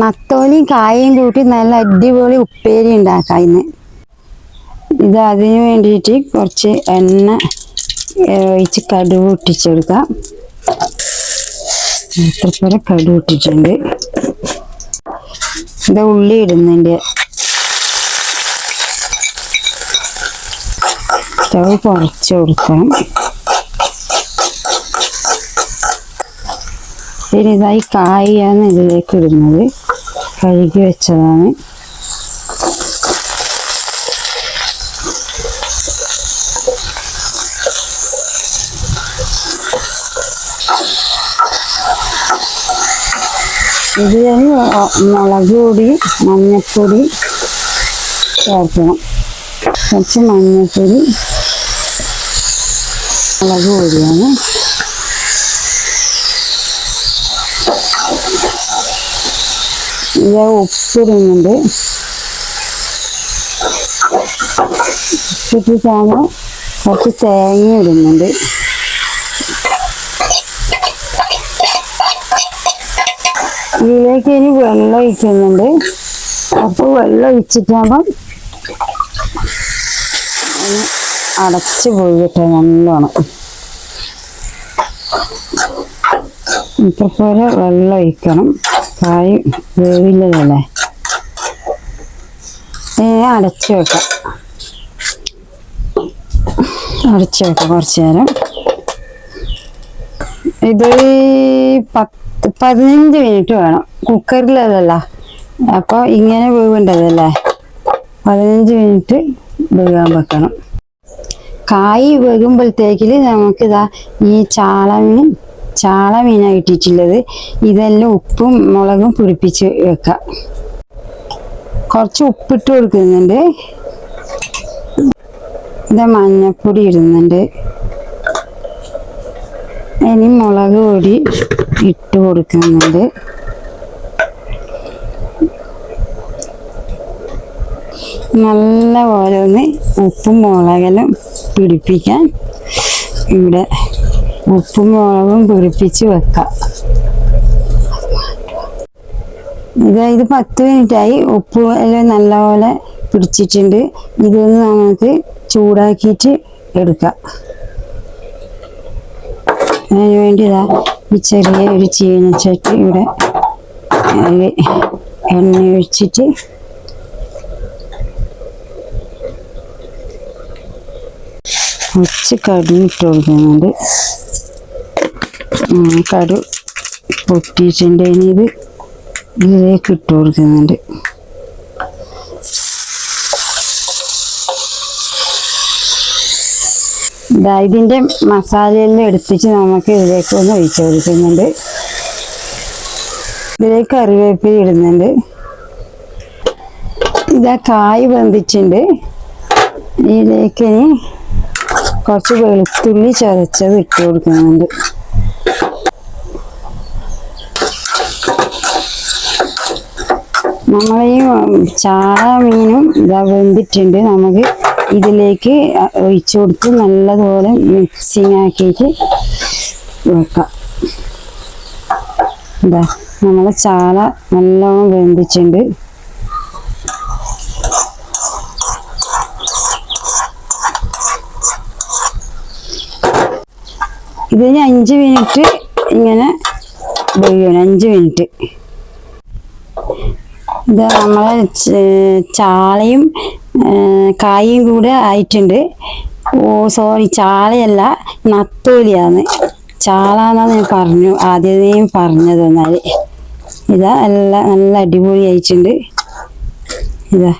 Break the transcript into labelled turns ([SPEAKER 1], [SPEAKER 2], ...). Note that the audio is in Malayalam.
[SPEAKER 1] നത്തോലിയും കായയും കൂട്ടി നല്ല അടിപൊളി ഉപ്പേരി ഉണ്ടാക്കാം ഇന്ന് ഇത് അതിന് വേണ്ടിയിട്ട് കുറച്ച് എണ്ണ ഒഴിച്ച് കടുക് പൊട്ടിച്ചെടുക്കാം. ഇത്രപോലെ കടുക് ഇട്ടിട്ടുണ്ട് ഇത് ഉള്ളി ഇടുന്നുണ്ട്. സ്റ്റവ് കുറച്ച് കൊടുക്കണം. പിന്നെ ഇതായി കായാണ് ഇതിലേക്ക് ഇടുന്നത്. കഴുകി വെച്ചതാണ് ഇത് കഴിഞ്ഞ് മുളക് പൊടി മഞ്ഞൾപ്പൊടി ചേർക്കണം കുറച്ച് മഞ്ഞൾപ്പൊടി മുളക് പൊടിയാണ് ഇത് ഉപ്പിടുന്നുണ്ട് ഉപ്പിട്ടിട്ടാണ് കുറച്ച് തേങ്ങ ഇടുന്നുണ്ട്. ഇതിലേക്ക് ഇനി വെള്ളം ഒഴിക്കുന്നുണ്ട്. അപ്പോൾ വെള്ളം ഒഴിച്ചിട്ടാകുമ്പം അടച്ച് പോയിട്ട് നല്ലോണം. ഇതേപോലെ വെള്ളം ഒഴിക്കണം. കായ് വേവില്ലതല്ലേ? അടച്ചു വെക്കാം. അടച്ചു വെക്കാം കുറച്ച് നേരം. ഇത് പത്ത് പതിനഞ്ച് മിനിറ്റ് വേണം. കുക്കറിലതല്ല അപ്പോൾ ഇങ്ങനെ വേവേണ്ടതല്ലേ? പതിനഞ്ച് മിനിറ്റ് വേകാൻ വെക്കണം. കായ് വേകുമ്പോഴത്തേക്കിൽ നമുക്കിതാ ഈ ചാളമീൻ ചാള മീനാണ് ഇട്ടിട്ടുള്ളത് ഇതെല്ലാം ഉപ്പും മുളകും പിടിപ്പിച്ച് വെക്കാം. കുറച്ച് ഉപ്പിട്ട് കൊടുക്കുന്നുണ്ട്. ഇത് മഞ്ഞപ്പൊടി ഇടുന്നുണ്ട്. ഇനി മുളക് പൊടി ഇട്ട് കൊടുക്കുന്നുണ്ട്. നല്ല പോലെ ഒന്ന് ഉപ്പും മുളകെല്ലാം പിടിപ്പിക്കാൻ ഇവിടെ ഉപ്പും മുളകും പൊരിപ്പിച്ച് വെക്കാം. ഇത് ഇത് പത്ത് മിനിറ്റായി ഉപ്പ് എല്ലാം നല്ലപോലെ പിടിച്ചിട്ടുണ്ട്. ഇതൊന്ന് നമുക്ക് ചൂടാക്കിയിട്ട് എടുക്കാം. അതിന് വേണ്ടി ഇതാ ഈ ചെറിയ ഒരു ചീനച്ചട്ടി ഇവിടെ എണ്ണ ഒഴിച്ചിട്ട് കുറച്ച് കടു കൊടുക്കുന്നുണ്ട്. കടു പൊട്ടിയിട്ടുണ്ട് ഇനി ഇത് ഇതിലേക്ക് ഇട്ട് കൊടുക്കുന്നുണ്ട്. ഇതാ ഇതിന്റെ മസാലയെല്ലാം എടുപ്പിച്ച് നമുക്ക് ഇതിലേക്ക് ഒന്ന് ഒഴിച്ചു കൊടുക്കുന്നുണ്ട്. ഇതിലേക്ക് കറിവേപ്പില ഇടുന്നുണ്ട്. ഇതാ കായ് ബന്ധിച്ചിട്ടുണ്ട് ഇതിലേക്ക് ഇനി കുറച്ച് വെളുത്തുള്ളി ചതച്ചത് ഇട്ട് കൊടുക്കുന്നുണ്ട്. നമ്മൾ ഈ ചാള മീനും ഇതാ വെന്തിട്ടുണ്ട്. നമുക്ക് ഇതിലേക്ക് ഒഴിച്ചു കൊടുത്ത് നല്ലതുപോലെ മിക്സിങ് ആക്കിയിട്ട് വെക്കാം. ഇതാ നമ്മളെ ചാള നല്ലോണം വെന്തിച്ചിട്ടുണ്ട് ഇതിന് അഞ്ച് മിനിറ്റ് ഇങ്ങനെ വേവിക്കണം അഞ്ച് മിനിറ്റ്. ഇത് നമ്മളെ ചാളയും കായും കൂടെ ആയിട്ടുണ്ട്. ഓ സോറി ചാളയല്ല നത്തോലിയാണ്. ചാള എന്നാണ് ഞാൻ പറഞ്ഞു ആദ്യമേ പറഞ്ഞത് എന്നാൽ ഇതാ എല്ലാം നല്ല അടിപൊളി ആയിട്ടുണ്ട് ഇതാ.